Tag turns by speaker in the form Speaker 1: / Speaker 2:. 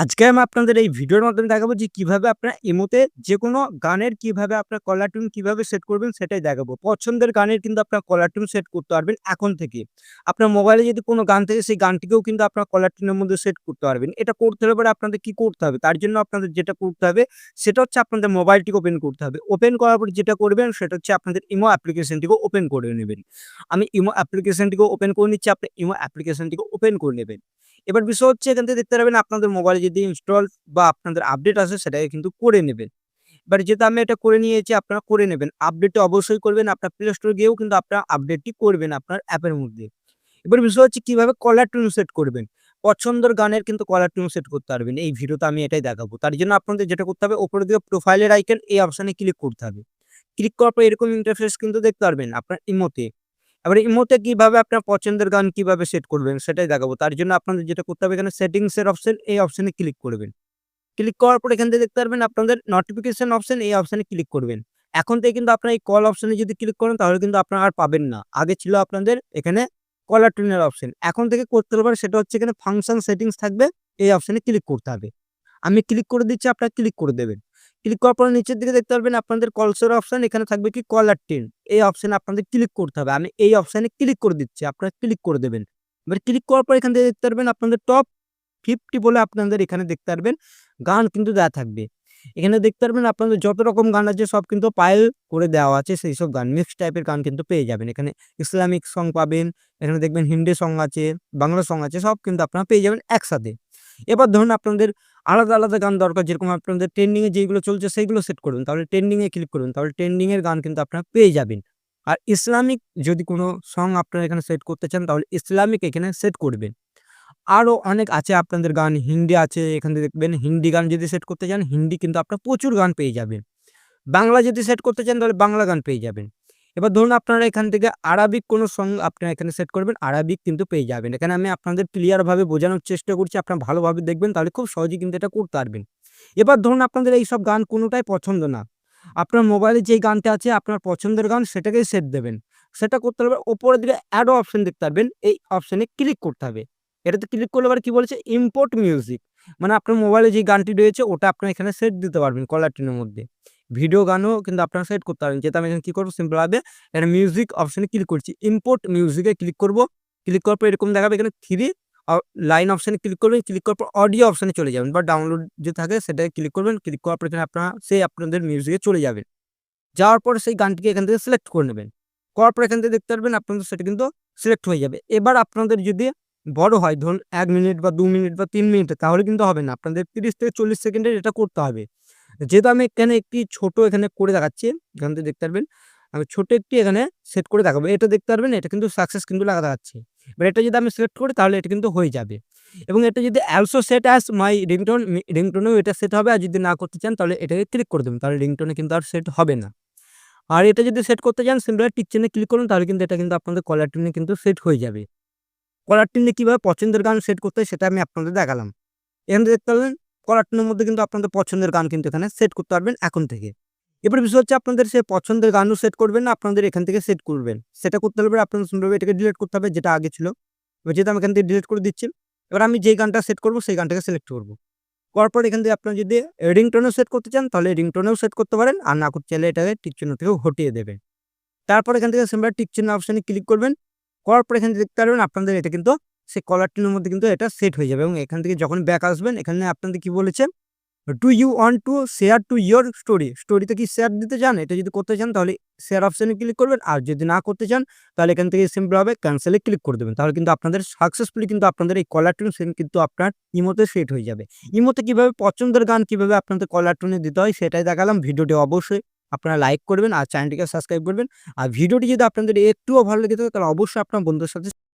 Speaker 1: আজকে আমি আপনাদের এই ভিডিওর মাধ্যমে দেখাবো যে কীভাবে আপনার ইমোতে যে কোনো গানের কীভাবে আপনার কলার টিউন কীভাবে সেট করবেন সেটাই দেখাবো। পছন্দের গানের কিন্তু আপনার কলার টিউন সেট করতে পারবেন এখন থেকে। আপনার মোবাইলে যদি কোনো গান থাকে সেই গানটিকেও কিন্তু আপনার কলার টিউনের মধ্যে সেট করতে পারবেন। এটা করতে হলে পরে আপনাদের কি করতে হবে? তার জন্য আপনাদের যেটা করতে হবে সেটা হচ্ছে আপনাদের মোবাইলটিকে ওপেন করতে হবে। ওপেন করার পর যেটা করবেন সেটা হচ্ছে আপনাদের ইমো অ্যাপ্লিকেশনটিকে ওপেন করে নেবেন। আমি ইমো অ্যাপ্লিকেশনটিকে ওপেন করে নিচ্ছি, আপনি ইমো অ্যাপ্লিকেশনটিকে ওপেন করে নেবেন। এবার বিষয় হচ্ছে এখান থেকে দেখতে পারবেন আপনাদের মোবাইলে যদি ইনস্টল বা আপনাদের আপডেট আসে সেটাকে কিন্তু করে নেবেন। এবার যেহেতু আমি এটা করে নিয়েছি, আপনারা করে নেবেন। আপডেটটা অবশ্যই করবেন। আপনার প্লে স্টোরে গিয়েও কিন্তু আপনার আপডেটটি করবেন আপনার অ্যাপের মধ্যে। এবার বিষয় হচ্ছে কীভাবে কলার টিউন সেট করবেন। পছন্দর গানের কিন্তু কলার টিউন সেট করতে পারবেন। এই ভিডিওতে আমি এটাই দেখাবো। তার জন্য আপনাদের যেটা করতে হবে ওপরে দিকে প্রোফাইলের আইকন এই অপশানে ক্লিক করতে হবে। ক্লিক করার পর এরকম ইন্টারফেস কিন্তু দেখতে পারবেন আপনার ইমোতে। এবার ইমোতে কীভাবে আপনার পছন্দের গান কীভাবে সেট করবেন সেটাই দেখাবো। তার জন্য আপনাদের যেটা করতে হবে এখানে সেটিংস এর অপশন এই অপশনে ক্লিক করবেন। ক্লিক করার পর এখান থেকে দেখতে পারবেন আপনাদের নোটিফিকেশন অপশন এই অপশনে ক্লিক করবেন। এখন থেকে কিন্তু আপনার এই কল অপশনে যদি ক্লিক করেন তাহলে কিন্তু আপনারা আর পাবেন না। আগে ছিল আপনাদের এখানে কলার টিউনের অপশন। এখন থেকে করতে পারবেন সেটা হচ্ছে এখানে ফাংশন সেটিংস থাকবে, এই অপশনে ক্লিক করতে হবে। আমি ক্লিক করে দিচ্ছি, আপনারা ক্লিক করে দেবেন। ক্লিক করার পরে নিচের দিকে দেখতে পারবেন আপনাদের কলসের অপশন এখানে থাকবে কি কলার টিউন এই অপশনে আপনাদের ক্লিক করতে হবে। আমি এই অপশানে ক্লিক করে দিচ্ছি। আপনারা ক্লিক করে দেবেন। এবার ক্লিক করার পর এখান থেকে দেখতে পারবেন আপনাদের টপ 50 বলে আপনাদের এখানে দেখতে পারবেন গান কিন্তু দেওয়া থাকবে। এখানে দেখতে পারবেন আপনাদের যত রকম গান আছে সব কিন্তু পাইল করে দেওয়া আছে সেই সব গান। মিক্স টাইপের গান কিন্তু পেয়ে যাবেন। এখানে ইসলামিক সং পাবেন, এখানে দেখবেন হিন্দি সং আছে, বাংলা সং আছে সব কিন্তু আপনারা পেয়ে যাবেন একসাথে। এবার ধরুন আপনাদের আলাদা, আলাদা গান দরকার যেরকম আপনাদের ট্রেন্ডিংয়ে যেগুলো চলছে সেইগুলো সেট করুন তাহলে ট্রেন্ডিংয়ে ক্লিক করবেন। তাহলে ট্রেন্ডিংয়ের গান কিন্তু আপনারা পেয়ে যাবেন। আর ইসলামিক যদি কোনো সং আপনারা এখানে সেট করতে চান তাহলে ইসলামিক এখানে সেট করবেন। আরও অনেক আছে আপনাদের গান হিন্দি আছে এখানে দেখবেন হিন্দি গান যদি সেট করতে চান হিন্দি কিন্তু আপনারা প্রচুর গান পেয়ে যাবেন। বাংলা যদি সেট করতে চান তাহলে বাংলা গান পেয়ে যাবেন। এবার ধরুন আপনারা এখান থেকে আরাবিক কোনো সং আপনারা এখানে সেট করবেন, আরাবিক কিন্তু পেয়ে যাবেন। এখানে আমি আপনাদের ক্লিয়ারভাবে বোঝানোর চেষ্টা করছি, আপনারা ভালোভাবে দেখবেন, তাহলে খুব সহজেই কিন্তু এটা করতে পারবেন। এবার ধরুন আপনাদের এইসব গান কোনোটাই পছন্দ না। আপনার মোবাইলে যেই গানটা আছে, আপনার পছন্দের গান সেটাকেই সেট দেবেন। সেটা করতে হলে উপরের দিকে অ্যারো অপশন দেখতে পারবেন। এই অপশানে ক্লিক করতে হবে। এটাতে ক্লিক করলে আবার কী বলেছে ইম্পোর্ট মিউজিক মানে আপনার মোবাইলে যে গানটি রয়েছে, ওটা আপনারা এখানে সেট দিতে পারবেন কলার টিউনের মধ্যে। ভিডিও গানও কিন্তু আপনারা সেট করতে পারবেন। যেহেতু আমি এখানে কি করব সিম্পল ভাবে এখানে মিউজিক অপশানে ক্লিক করছি। ইম্পোর্ট মিউজিকে ক্লিক করব। ক্লিক করার পর এরকম দেখাবে এখানে 3 অ লাইন অপশনে ক্লিক করবেন। ক্লিক করার পর অডিও অপশানে চলে যাবেন বা ডাউনলোড যে থাকে সেটায় ক্লিক করবেন। ক্লিক করার পর এখানে আপনারা সেই আপনাদের মিউজিকে চলে যাবেন। যাওয়ার পর সেই গানটিকে এখান থেকে সিলেক্ট করে নেবেন। করার পর এখান থেকে দেখতে পারবেন আপনাদের সেটা কিন্তু সিলেক্ট হয়ে যাবে। এবার আপনাদের যদি বড় হয়, ধরুন এক মিনিট বা দু মিনিট বা তিন মিনিট তাহলে কিন্তু হবে না। আপনাদের ৩০ থেকে ৪০ সেকেন্ডের এটা করতে হবে। যেহেতু আমি এখানে একটি ছোট এখানে করে দেখাচ্ছি। এখান থেকে দেখতে পারবেন। আমি ছোট একটি এখানে সেট করে দেখাবো। এটা দেখতে পারবেন, এটা কিন্তু সাকসেস কিন্তু লেখা দেখাচ্ছে। এবার এটা যদি আমি সিলেক্ট করি, তাহলে এটা কিন্তু হয়ে যাবে। এবং এটা যদি also set as my ringtone রিংটোনেও এটা সেট হবে। আর যদি না করতে চান, তাহলে এটাকে ক্লিক করে দেবেন। তাহলে রিংটোনে কিন্তু আর সেট হবে না। আর এটা যদি সেট করতে চান সিম্পল টিক চিহ্নে ক্লিক করুন, তাহলে কিন্তু এটা কিন্তু আপনাদের কলার টিনে কিন্তু সেট হয়ে যাবে। কলার টিউনে কীভাবে পছন্দের গান সেট করতে হয়, সেটা আমি আপনাদের দেখালাম। এখান দেখতে পারবেন কলার টিউনের মধ্যে কিন্তু আপনাদের পছন্দের গান কিন্তু এখানে সেট করতে পারবেন এখন থেকে। এবার বিষয় হচ্ছে আপনাদের সে পছন্দের গানও সেট করবেন না আপনাদের এখান থেকে সেট করবেন। সেটা করতে হবে আপনাদের সুন্দরভাবে এটাকে ডিলিট করতে হবে যেটা আগে ছিল। এবার যেহেতু আমি এখান থেকে ডিলিট করে দিচ্ছি। এবার আমি যেই গানটা সেট করব সেই গানটাকে সিলেক্ট করব। করার পর এখান থেকে আপনারা যদি রিংটোনেও সেট করতে চান, তাহলে রিংটোনেও সেট করতে পারেন। আর না করতে চাইলে এটাকে টিক চিহ্ন থেকে হটিয়ে দেবেন। তারপর এখান থেকে সিম্পল টিক চিহ্ন অপশনে ক্লিক করবেন। করার পর এখানে দেখতে পারবেন আপনাদের এটা কিন্তু সেই কলার টিউনের মধ্যে কিন্তু এটা সেট হয়ে যাবে এবং এখান থেকে যখন ব্যাক আসবেন, এখানে আপনাদের কি বলেছে do you want to share to your story স্টোরিতে কি শেয়ার দিতে চান? এটা যদি করতে চান, তাহলে শেয়ার অপশনে ক্লিক করবেন। আর যদি না করতে চান, তাহলে এখান থেকে সিম্পল ভাবে ক্যানসেল ক্লিক করে দেবেন। তাহলে কিন্তু আপনাদের সাকসেসফুলি কিন্তু আপনাদের এই কলার সেম কিন্তু আপনার ইমোতে সেট হয়ে যাবে। ইমোতে কীভাবে পছন্দের গান কীভাবে আপনাদের কলার টিউনে দিতে হয়, সেটাই দেখালাম। ভিডিওটি অবশ্যই আপনারা লাইক করবেন আর চ্যানেলটিকে সাবস্ক্রাইব করবেন। আর ভিডিওটি যদি আপনাদের একটুও ভালো লেগে থাকে, তাহলে অবশ্যই আপনার বন্ধুদের সাথে